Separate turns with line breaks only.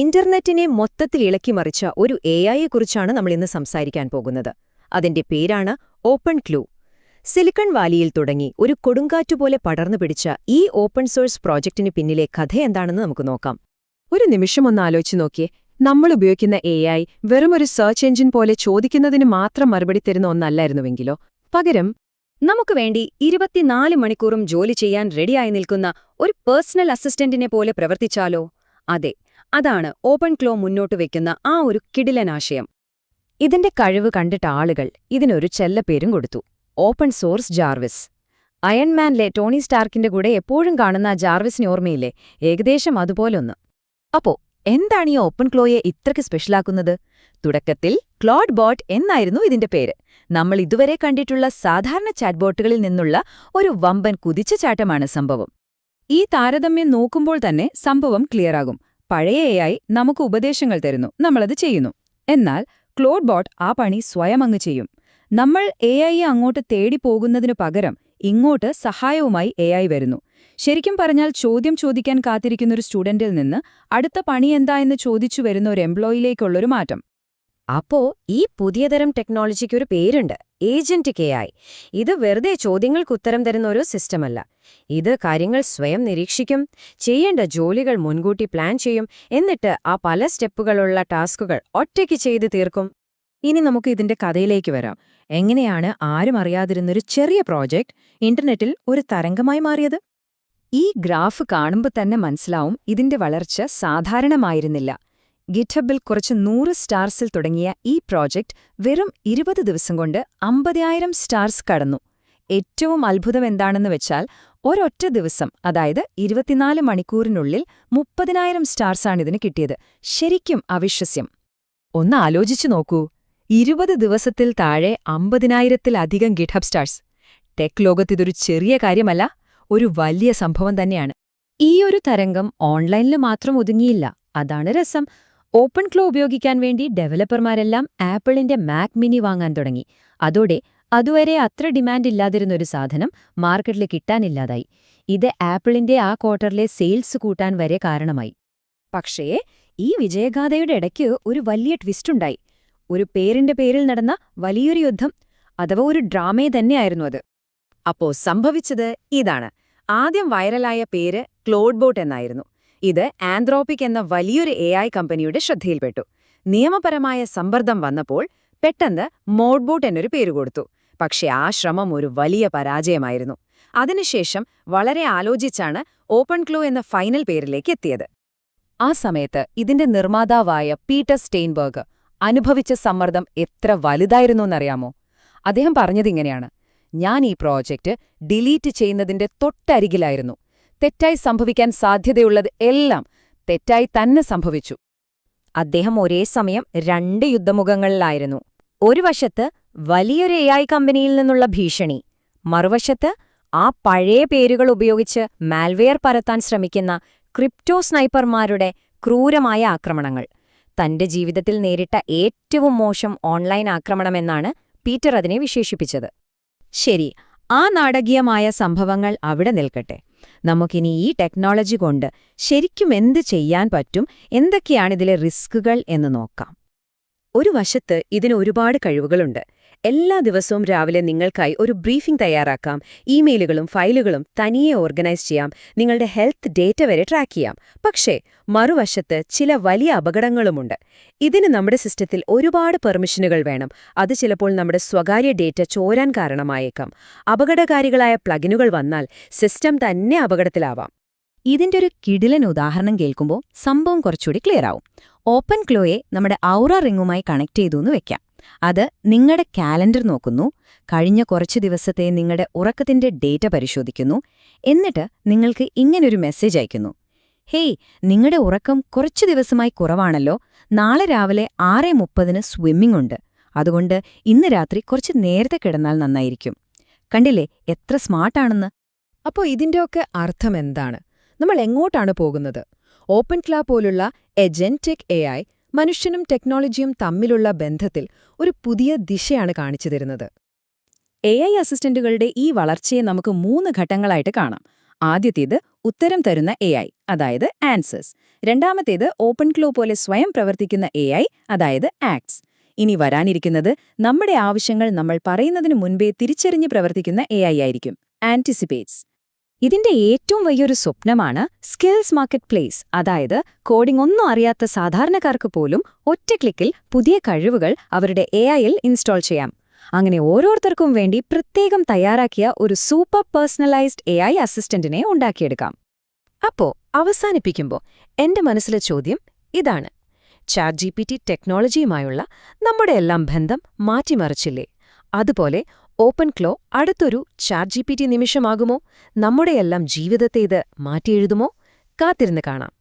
ഇന്റർനെറ്റിനെ മൊത്തത്തിൽ ഇളക്കിമറിച്ച ഒരു എ ഐയെക്കുറിച്ചാണ് നമ്മൾ ഇന്ന് സംസാരിക്കാൻ പോകുന്നത്. അതിന്റെ പേരാണ് ഓപ്പൺ ക്ലൂ. സിലിക്കൺ വാലിയിൽ തുടങ്ങി ഒരു കൊടുങ്കാറ്റുപോലെ പടർന്നു പിടിച്ച ഈ ഓപ്പൺ സോഴ്സ് പ്രോജക്റ്റിന് പിന്നിലെ കഥ എന്താണെന്ന് നമുക്ക് നോക്കാം. ഒരു നിമിഷം ഒന്ന് ആലോചിച്ച് നോക്കിയേ. നമ്മൾ ഉപയോഗിക്കുന്ന എ ഐ വെറുമൊരു സെർച്ച് എഞ്ചിൻ പോലെ ചോദിക്കുന്നതിന് മാത്രം മറുപടി തരുന്ന ഒന്നല്ലായിരുന്നുവെങ്കിലോ? പകരം നമുക്ക് വേണ്ടി ഇരുപത്തിനാല് മണിക്കൂറും ജോലി ചെയ്യാൻ റെഡിയായി നിൽക്കുന്ന ഒരു പേഴ്സണൽ അസിസ്റ്റന്റിനെ പോലെ പ്രവർത്തിച്ചാലോ? അതെ അതാണ് ഓപ്പൺ ക്ലോ മുന്നോട്ട് വെക്കുന്ന ആ ഒരു കിടിലനാശയം. ഇതിന്റെ കഴിവ് കണ്ടിട്ട ആളുകൾ ഇതിനൊരു ചെല്ലപ്പേരും കൊടുത്തു. Open source Jarvis. അയൺമാനിലെ ടോണി സ്റ്റാർക്കിന്റെ കൂടെ എപ്പോഴും കാണുന്ന ജാർവിസിനെ ഓർമ്മയില്ലേ? ഏകദേശം അതുപോലൊന്ന്. അപ്പോ എന്താണ് ഈ ഓപ്പൺ ക്ലോയെ ഇത്രയ്ക്ക് സ്പെഷ്യലാക്കുന്നത്? തുടക്കത്തിൽ ക്ലോഡ് ബോട്ട് എന്നായിരുന്നു ഇതിന്റെ പേര്. നമ്മൾ ഇതുവരെ കണ്ടിട്ടുള്ള സാധാരണ ചാറ്റ്ബോട്ടുകളിൽ നിന്നുള്ള ഒരു വമ്പൻ കുതിച്ച ചാട്ടമാണ് സംഭവം. ഈ താരതമ്യം നോക്കുമ്പോൾ തന്നെ സംഭവം ക്ലിയറാകും. പഴയ എ നമുക്ക് ഉപദേശങ്ങൾ തരുന്നു. നമ്മളത് ചെയ്യുന്നു. എന്നാൽ ക്ലോഡ് ബോട്ട് ആ പണി സ്വയം അങ്ങ് ചെയ്യും. നമ്മൾ എ അങ്ങോട്ട് തേടി പോകുന്നതിനു പകരം ഇങ്ങോട്ട് സഹായവുമായി എ ഐ വരുന്നു. ശരിക്കും പറഞ്ഞാൽ ചോദ്യം ചോദിക്കാൻ കാത്തിരിക്കുന്നൊരു സ്റ്റുഡന്റിൽ നിന്ന് അടുത്ത പണി എന്താ എന്ന് ചോദിച്ചു വരുന്ന ഒരു എംപ്ലോയിലേക്കുള്ളൊരു മാറ്റം. അപ്പോ ഈ പുതിയതരം ടെക്നോളജിക്ക് ഒരു പേരുണ്ട് ഏജന്റ് കെ ആയി ഇത് വെറുതെ ചോദ്യങ്ങൾക്ക് ഉത്തരം തരുന്ന ഒരു സിസ്റ്റമല്ല ഇത് കാര്യങ്ങൾ സ്വയം നിരീക്ഷിക്കും ചെയ്യേണ്ട ജോലികൾ മുൻകൂട്ടി പ്ലാൻ ചെയ്യും എന്നിട്ട് ആ പല സ്റ്റെപ്പുകളുള്ള ടാസ്കുകൾ ഒറ്റയ്ക്ക് ചെയ്ത് തീർക്കും. ഇനി നമുക്ക് ഇതിന്റെ കഥയിലേക്ക് വരാം. എങ്ങനെയാണ് ആരും അറിയാതിരുന്നൊരു ചെറിയ പ്രോജക്റ്റ് ഇന്റർനെറ്റിൽ ഒരു തരംഗമായി മാറിയത്? ഈ ഗ്രാഫ് കാണുമ്പോൾ തന്നെ മനസ്സിലാവും ഇതിന്റെ വളർച്ച സാധാരണമായിരുന്നില്ല. ഗിറ്റബിൽ കുറച്ച് നൂറ് സ്റ്റാർസിൽ തുടങ്ങിയ ഈ പ്രോജക്റ്റ് വെറും ഇരുപത് ദിവസം കൊണ്ട് അമ്പതിനായിരം സ്റ്റാർസ് കടന്നു. ഏറ്റവും അത്ഭുതം എന്താണെന്ന് വെച്ചാൽ ഒരൊറ്റ ദിവസം അതായത് ഇരുപത്തിനാല് മണിക്കൂറിനുള്ളിൽ മുപ്പതിനായിരം സ്റ്റാർസാണിതിന് കിട്ടിയത്. ശരിക്കും അവിശ്വസ്യം. ഒന്ന് ആലോചിച്ചു നോക്കൂ. ഇരുപത് ദിവസത്തിൽ താഴെ അമ്പതിനായിരത്തിലധികം ഗിറ്റ്ഹബ് സ്റ്റാർസ്. ടെക് ലോകത്തിതൊരു ചെറിയ കാര്യമല്ല ഒരു വലിയ സംഭവം തന്നെയാണ്. ഈ ഒരു തരംഗം ഓൺലൈനിൽ മാത്രം ഒതുങ്ങിയില്ല. അതാണ് രസം. ഓപ്പൺ ക്ലോ ഉപയോഗിക്കാൻ വേണ്ടി ഡെവലപ്പർമാരെല്ലാം ആപ്പിളിന്റെ മാക് മിനി വാങ്ങാൻ തുടങ്ങി. അതോടെ അതുവരെ അത്ര ഡിമാൻഡ് ഇല്ലാതിരുന്നൊരു സാധനം മാർക്കറ്റിൽ കിട്ടാനില്ലാതായി. ഇത് ആപ്പിളിന്റെ ആ ക്വാർട്ടറിലെ സെയിൽസ് കൂട്ടാൻ വരെ കാരണമായി. പക്ഷേ ഈ വിജയഗാഥയുടെ ഇടയ്ക്ക് ഒരു വലിയ ട്വിസ്റ്റുണ്ടായി ഒരു പേരിന്റെ പേരിൽ നടന്ന വലിയൊരു യുദ്ധം അഥവാ ഒരു ഡ്രാമയെ തന്നെയായിരുന്നു അത്. അപ്പോ സംഭവിച്ചത് ഇതാണ്. ആദ്യം വൈറലായ പേര് ക്ലോഡ്ബോട്ട് എന്നായിരുന്നു. ഇത് ആന്ത്രോപിക് എന്ന വലിയൊരു എ കമ്പനിയുടെ ശ്രദ്ധയിൽപ്പെട്ടു. നിയമപരമായ സമ്മർദ്ദം വന്നപ്പോൾ പെട്ടെന്ന് മോഡ്ബോട്ട് എന്നൊരു പേര് കൊടുത്തു. പക്ഷേ ആ ശ്രമം ഒരു വലിയ പരാജയമായിരുന്നു. അതിനുശേഷം വളരെ ആലോചിച്ചാണ് ഓപ്പൺ ക്ലോ എന്ന ഫൈനൽ പേരിലേക്ക് എത്തിയത്. ആ സമയത്ത് ഇതിന്റെ നിർമ്മാതാവായ പീറ്റർ സ്റ്റെയിൻബർഗ് അനുഭവിച്ച സമ്മർദ്ദം എത്ര വലുതായിരുന്നുവെന്നറിയാമോ? അദ്ദേഹം പറഞ്ഞതിങ്ങനെയാണ്. ഞാൻ ഈ പ്രോജക്റ്റ് ഡിലീറ്റ് ചെയ്യുന്നതിന്റെ തൊട്ടരികിലായിരുന്നു. തെറ്റായി സംഭവിക്കാൻ സാധ്യതയുള്ളത് എല്ലാം തെറ്റായി തന്നെ സംഭവിച്ചു. അദ്ദേഹം ഒരേ സമയം രണ്ട് യുദ്ധമുഖങ്ങളിലായിരുന്നു. ഒരു വശത്ത് വലിയൊരു എഐ കമ്പനിയിൽ നിന്നുള്ള ഭീഷണി മറുവശത്ത് ആ പഴയ പേരുകൾ ഉപയോഗിച്ച് മാൽവെയർ പരത്താൻ ശ്രമിക്കുന്ന ക്രിപ്റ്റോ സ്നൈപ്പർമാരുടെ ക്രൂരമായ ആക്രമണങ്ങൾ. തന്റെ ജീവിതത്തിൽ നേരിട്ട ഏറ്റവും മോശം ഓൺലൈൻ ആക്രമണമെന്നാണ് പീറ്റർ അതിനെ വിശേഷിപ്പിച്ചത്. ശരി ആ നാടകീയമായ സംഭവങ്ങൾ അവിടെ നിൽക്കട്ടെ. നമുക്കിനി ഈ ടെക്നോളജി കൊണ്ട് ശരിക്കും എന്ത് ചെയ്യാൻ പറ്റും എന്തൊക്കെയാണിതിലെ റിസ്കുകൾ എന്ന് നോക്കാം. ഒരു വശത്ത് ഇതിന് ഒരുപാട് കഴിവുകളുണ്ട്. എല്ലാ ദിവസവും രാവിലെ നിങ്ങൾക്കായി ഒരു ബ്രീഫിംഗ് തയ്യാറാക്കാം. ഇമെയിലുകളും ഫയലുകളും തനിയെ ഓർഗനൈസ് ചെയ്യാം. നിങ്ങളുടെ ഹെൽത്ത് ഡേറ്റ വരെ ട്രാക്ക് ചെയ്യാം. പക്ഷേ മറുവശത്ത് ചില വലിയ അപകടങ്ങളുമുണ്ട്. ഇതിന് നമ്മുടെ സിസ്റ്റത്തിൽ ഒരുപാട് പെർമിഷനുകൾ വേണം. അത് ചിലപ്പോൾ നമ്മുടെ സ്വകാര്യ ഡേറ്റ ചോരാൻ കാരണമായേക്കാം. അപകടകാരികളായ പ്ലഗിനുകൾ വന്നാൽ സിസ്റ്റം തന്നെ അപകടത്തിലാവാം. ഇതിന്റെ ഒരു കിടിലൻ ഉദാഹരണം കേൾക്കുമ്പോൾ സംഭവം കുറച്ചുകൂടി ക്ലിയർ ആവും. ഓപ്പൺ ക്ലോയെ നമ്മുടെ ഔറ റിങ്ങുമായി കണക്ട് ചെയ്തു എന്ന് വെക്കാം. അത് നിങ്ങളുടെ കാലണ്ടർ നോക്കുന്നു. കഴിഞ്ഞ കുറച്ച് ദിവസത്തെ നിങ്ങളുടെ ഉറക്കത്തിന്റെ ഡേറ്റ പരിശോധിക്കുന്നു. എന്നിട്ട് നിങ്ങൾക്ക് ഇങ്ങനൊരു മെസ്സേജ് അയക്കുന്നു. ഹേയ് നിങ്ങളുടെ ഉറക്കം കുറച്ച് ദിവസമായി കുറവാണല്ലോ. നാളെ രാവിലെ ആറ് മുപ്പതിന് സ്വിമ്മിംഗ് ഉണ്ട്. അതുകൊണ്ട് ഇന്ന് രാത്രി കുറച്ച് നേരത്തെ കിടന്നാൽ നന്നായിരിക്കും. കണ്ടില്ലേ എത്ര സ്മാർട്ടാണെന്ന്
അപ്പോ ഇതിന്റെയൊക്കെ അർത്ഥം എന്താണ്? നമ്മൾ എങ്ങോട്ടാണ് പോകുന്നത്? ഓപ്പൺ ക്ലാ പോലുള്ള എജന്റെക് എ മനുഷ്യനും ടെക്നോളജിയും തമ്മിലുള്ള ബന്ധത്തിൽ ഒരു പുതിയ ദിശയാണ് കാണിച്ചു തരുന്നത്.
എ ഐ അസിസ്റ്റന്റുകളുടെ ഈ വളർച്ചയെ നമുക്ക് മൂന്ന് ഘട്ടങ്ങളായിട്ട് കാണാം. ആദ്യത്തേത് ഉത്തരം തരുന്ന എ ഐ അതായത് ആൻസേഴ്സ്
രണ്ടാമത്തേത് ഓപ്പൺ ക്ലോ പോലെ സ്വയം പ്രവർത്തിക്കുന്ന എ ഐ അതായത് ആക്ട്സ് ഇനി വരാനിരിക്കുന്നത് നമ്മുടെ ആവശ്യങ്ങൾ നമ്മൾ പറയുന്നതിന് മുൻപേ തിരിച്ചറിഞ്ഞ് പ്രവർത്തിക്കുന്ന എ ആയിരിക്കും. ആന്റിസിപ്പേറ്റ്സ്
ഇതിന്റെ ഏറ്റവും വലിയൊരു സ്വപ്നമാണ് സ്കിൽസ് മാർക്കറ്റ് പ്ലേസ് അതായത് കോഡിംഗ് ഒന്നും അറിയാത്ത സാധാരണക്കാർക്ക് പോലും ഒറ്റ ക്ലിക്കിൽ പുതിയ കഴിവുകൾ അവരുടെ എ ഐയിൽ ഇൻസ്റ്റാൾ ചെയ്യാം. അങ്ങനെ ഓരോരുത്തർക്കും വേണ്ടി പ്രത്യേകം തയ്യാറാക്കിയ ഒരു സൂപ്പർ പേഴ്സണലൈസ്ഡ് എ ഐ അസിസ്റ്റന്റിനെ ഉണ്ടാക്കിയെടുക്കാം. അപ്പോ അവസാനിപ്പിക്കുമ്പോൾ എന്റെ മനസ്സിലെ ചോദ്യം ഇതാണ്. ചാറ്റ് ജി പി ടി ടെക്നോളജിയുമായുള്ള നമ്മുടെ എല്ലാം ബന്ധം മാറ്റിമറിച്ചില്ലേ? അതുപോലെ ഓപ്പൺ ക്ലോ അടുത്തൊരു ചാറ്റ് ജി പി ടി നിമിഷമാകുമോ? നമ്മുടെയെല്ലാം ജീവിതത്തെ ഇത് മാറ്റിയെഴുതുമോ? കാത്തിരുന്ന് കാണാം.